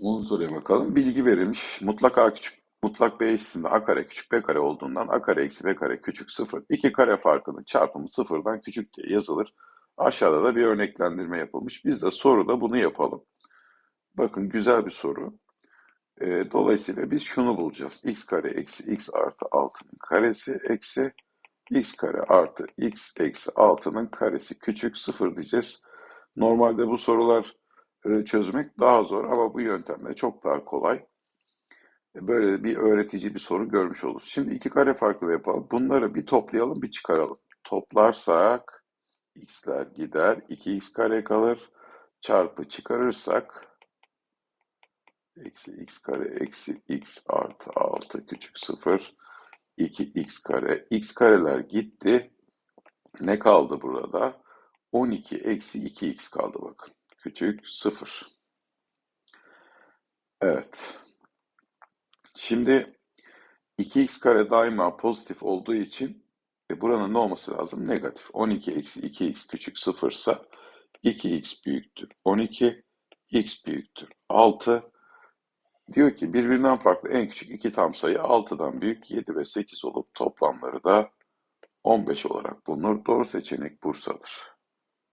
10 soruya bakalım. Bilgi verilmiş. Mutlak A küçük mutlak B eşitinde A kare küçük B kare olduğundan A kare eksi B kare küçük 0. İki kare farkının çarpımı sıfırdan küçük diye yazılır. Aşağıda da bir örneklendirme yapılmış. Biz de soruda bunu yapalım. Bakın güzel bir soru. Ee, dolayısıyla biz şunu bulacağız. x kare eksi x artı 6'nın karesi eksi x kare artı x eksi 6'nın karesi küçük 0 diyeceğiz. Normalde bu soruları çözmek daha zor ama bu yöntemle çok daha kolay. Böyle bir öğretici bir soru görmüş oluruz. Şimdi iki kare farklı yapalım. Bunları bir toplayalım bir çıkaralım. Toplarsak x'ler gider. 2x kare kalır. Çarpı çıkarırsak eksi x kare eksi x artı 6 küçük 0 2x kare x kareler gitti. Ne kaldı burada? 12 eksi 2x kaldı bakın. Küçük 0. Evet. Şimdi 2x kare daima pozitif olduğu için e, buranın ne olması lazım? Negatif. 12 eksi 2x küçük 0 ise 2x büyüktür 12, x büyüktür 6. Diyor ki birbirinden farklı en küçük iki tam sayı 6'dan büyük 7 ve 8 olup toplamları da 15 olarak bulunur. Doğru seçenek Bursa'dır.